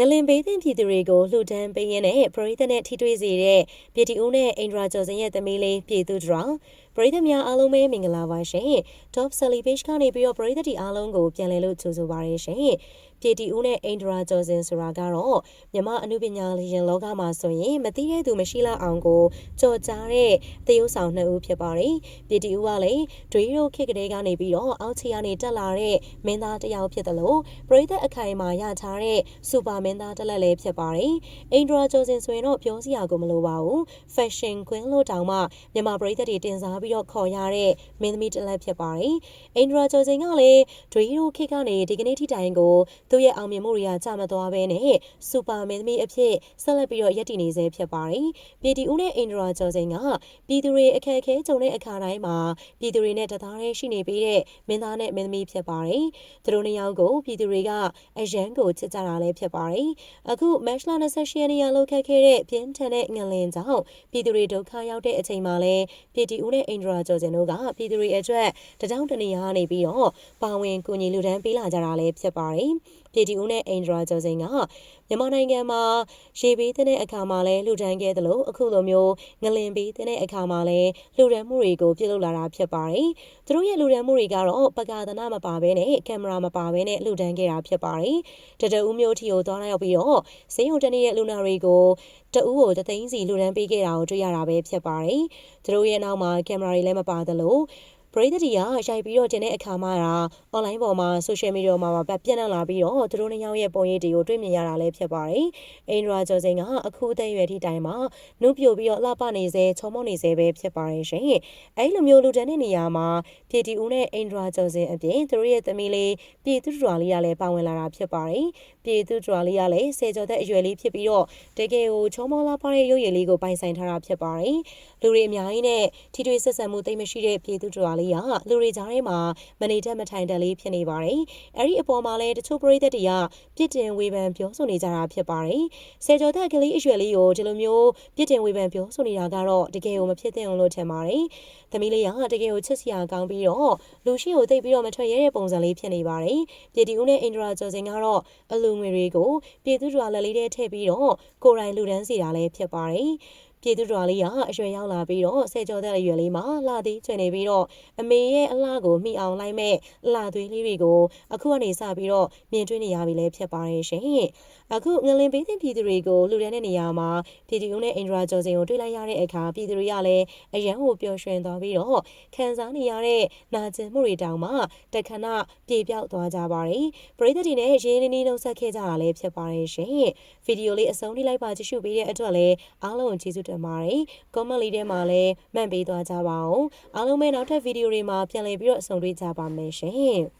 ငလင်ဘေးသင့်ပြည်သူတွေကိုလှူဒန်းပေးရင်းနဲ့ပရိသတ်နဲ့ထိတွေ့စေတဲ့ပြည်တီဦးနဲ့အင်ဒရာကျော်စင်ရဲ့သမီးလေးပြည်သူတရာပရိသတ်များအားလုံးပဲမင်္ဂလာပါရှင် Top Selly Page ကနေပြီးတော့ပရိသတ်တီအားလုံးကိုပြန်လည်လို့ကြိုဆိုပါရရှင်ပြည်တီဦးနဲ့အင်ဒရာကျော်စင်ဆိုတာကတော့မြမအမှုပညာလျင်လောကမှာဆိုရင်မသိတဲ့သူမရှိလောက်အောင်ကိုကြော်ကြားတဲ့သရုပ်ဆောင်နှစ်ဦးဖြစ်ပါတယ်ပြည်တီဦးကလည်းဒွေရိုခေတ်ကလေးကနေပြီးတော့အောက်ခြေကနေတက်လာတဲ့မင်းသားတစ်ယောက်ဖြစ်တယ်လို့ပရိသတ်အခိုင်အမာရထားတဲ့စူပါမင်းသားတစ်လက်လည်းဖြစ်ပါတယ်အင်ဒရာကျော်စင်ဆိုရင်တော့ပြောစရာကိုမလိုပါဘူး fashion queen လို့တောင်မှမြန်မာပရိသတ်တွေတင်စားပြီးတော့ခေါ်ရတဲ့မင်းသမီးတစ်လက်ဖြစ်ပါတယ်အင်ဒရာကျော်စင်ကလည်းဒွေရိုခေတ်ကနေဒီကနေ့ထိတိုင်ကိုသူ့ရဲ့အောင်မြင်မှုတွေကကြမသွားဘဲနဲ့စူပါမင်းသမီးအဖြစ်ဆက်လက်ပြီးတော့ရည်တည်နေဆဲဖြစ်ပါတယ်။ပြည်တီဦးနဲ့အင်ဒရာကျော်စိန်ကပြည်သူတွေအခက်အခဲကြုံတဲ့အခါတိုင်းမှာပြည်သူတွေနဲ့တသားတည်းရှိနေပြီးတဲ့မင်းသားနဲ့မင်းသမီးဖြစ်ပါတယ်။သူတို့နှစ်ယောက်ကိုပြည်သူတွေကအရန်ကိုချစ်ကြတာလည်းဖြစ်ပါတယ်။အခုမက်ရှလာ28ရက်နေ့ရလောက်ခက်ခဲ့တဲ့ပြင်းထန်တဲ့ငလင်ကြောင့်ပြည်သူတွေဒုက္ခရောက်တဲ့အချိန်မှာလည်းပြည်တီဦးနဲ့အင်ဒရာကျော်စိန်တို့ကပြည်သူတွေအတွက်တကြောင်တနေရာနေပြီးတော့ပါဝင်ကူညီလူဒန်းပေးလာကြတာလည်းဖြစ်ပါတယ်။ ပြည်တီဦးနဲ့အင်ဒရာကျော်စိန်ကမြန်မာနိုင်ငံမှာရေဘေးတဲ့အခါမှာလည်းလှူဒန်းခဲ့သလိုအခုလိုမျိုးငလင်ဘေးတဲ့အခါမှာလည်းလှူဒန်းမှုတွေကိုပြုလုပ်လာတာဖြစ်ပါတယ်။သူတို့ရဲ့လှူဒန်းမှုတွေကတော့ပကာသနာမပါဘဲနဲ့ကင်မရာမပါဘဲနဲ့လှူဒန်းခဲ့တာဖြစ်ပါတယ်။တတဦးမျိုးထီကိုသွားရောက်ပြီးတော့စိန်ုံတနေ့ရဲ့လူနာတွေကိုတဦးကိုတသိန်းစီလှူဒန်းပေးခဲ့တာကိုတွေ့ရတာပဲဖြစ်ပါတယ်။သူတို့ရဲ့နောက်မှာကင်မရာတွေလည်းမပါသလို ပရိသတ်တွေကရိုက်ပြီးတော့တင်တဲ့အခါမှာဒါ online ပေါ်မှာ social media မှာပါပြန့်နှံ့လာပြီးတော့သူတို့နှစ်ယောက်ရဲ့ပုံရိပ်တွေကိုတွေ့မြင်ရတာလည်းဖြစ်ပါတယ်။အင်ဒရာကျော်စိန်ကအခုအသက်အရွယ်ထိတိုင်မှာနှုတ်ပြိုပြီးတော့လှပနေစေချောမောနေစေပဲဖြစ်ပါတယ်ရှင်။အဲဒီလိုမျိုးလူတန်းတဲ့နေရာမှာပြည်တီဦးနဲ့အင်ဒရာကျော်စိန်အပြင်သူတို့ရဲ့သမီးလေးပြည်သူတော်လေးကလည်းပါဝင်လာတာဖြစ်ပါတယ်။ပြည်သူတော်လေးကလည်းဆယ်ကျော်သက်အရွယ်လေးဖြစ်ပြီးတော့တကယ်ကိုချောမောလှပတဲ့ရုပ်ရည်လေးကိုပိုင်ဆိုင်ထားတာဖြစ်ပါတယ်။လူတွေအများကြီးနဲ့ထိတွေ့ဆက်ဆံမှုတိတ်မရှိတဲ့ပြည်သူတော်လေးကလူတွေကြားထဲမှာမနေတတ်မထိုင်တတ်လေးဖြစ်နေပါတယ်။အဲဒီအပေါ်မှာလည်းတချို့ပရိသတ်တွေကပြစ်တင်ဝေဖန်ပြောဆိုနေကြတာဖြစ်ပါတယ်။ဆယ်ကျော်သက်ကလေးအရွယ်လေးကိုဒီလိုမျိုးပြစ်တင်ဝေဖန်ပြောဆိုနေတာကတော့တကယ်ကိုမဖြစ်သင့်ဘူးလို့ထင်ပါတယ်။သမီးလေးကတကယ်ကိုချစ်စရာကောင်းပြီးတော့လူရှိကိုသိပ်ပြီးတော့မထွက်ရဲတဲ့ပုံစံလေးဖြစ်နေပါတယ်။ပြည်တီဦးနဲ့အင်ဒရာကျော်စင်ကတော့အလူငွေတွေကိုပြည်သူ့တော်လက်လေးထဲထည့်ပြီးတော့ကိုရိုင်းလူဒန်းစီတာလည်းဖြစ်ပါတယ်။ ပြည်သူတော်လေးကအရွယ်ရောက်လာပြီးတော့ဆယ်ကျော်သက်ရွယ်လေးမှာလှသေးချွင်နေပြီးတော့အမေရဲ့အလှကိုမိအောင်လိုက်မဲ့လှသွေးလေးတွေကိုအခုကနေစပြီးတော့မြင်တွေ့နေရပြီလဲဖြစ်ပါတယ်ရှင်။အခုငလင်ပေးတဲ့ပြည်သူတွေကိုလူတဲ့နေရာမှာပြည်သူနဲ့အင်ဒရာကျော်စင်ကိုတွေ့လိုက်ရတဲ့အခါပြည်သူတွေကလည်းအရန်ကိုပျော်ရွှင်သွားပြီးတော့ခံစားနေရတဲ့နာကျင်မှုတွေတောင်မှတခဏပြေပြောက်သွားကြပါတယ်။ပရိသတ်တွေနဲ့ရင်းနှီးနှီးနှုတ်ဆက်ခဲ့ကြတာလည်းဖြစ်ပါတယ်ရှင်။ဗီဒီယိုလေးအဆုံးထိလိုက်ပါကြည့်ရှုပေးတဲ့အတွက်လည်းအားလုံးကျေးဇူးတင်ပါတယ်။ comment လေးထဲမှာလည်းမှတ်ပေးသွားကြပါအောင်။အားလုံးပဲနောက်ထပ်ဗီဒီယိုတွေမှာပြန်လည်ပြီးတော့ဆုံတွေ့ကြပါမယ်ရှင်။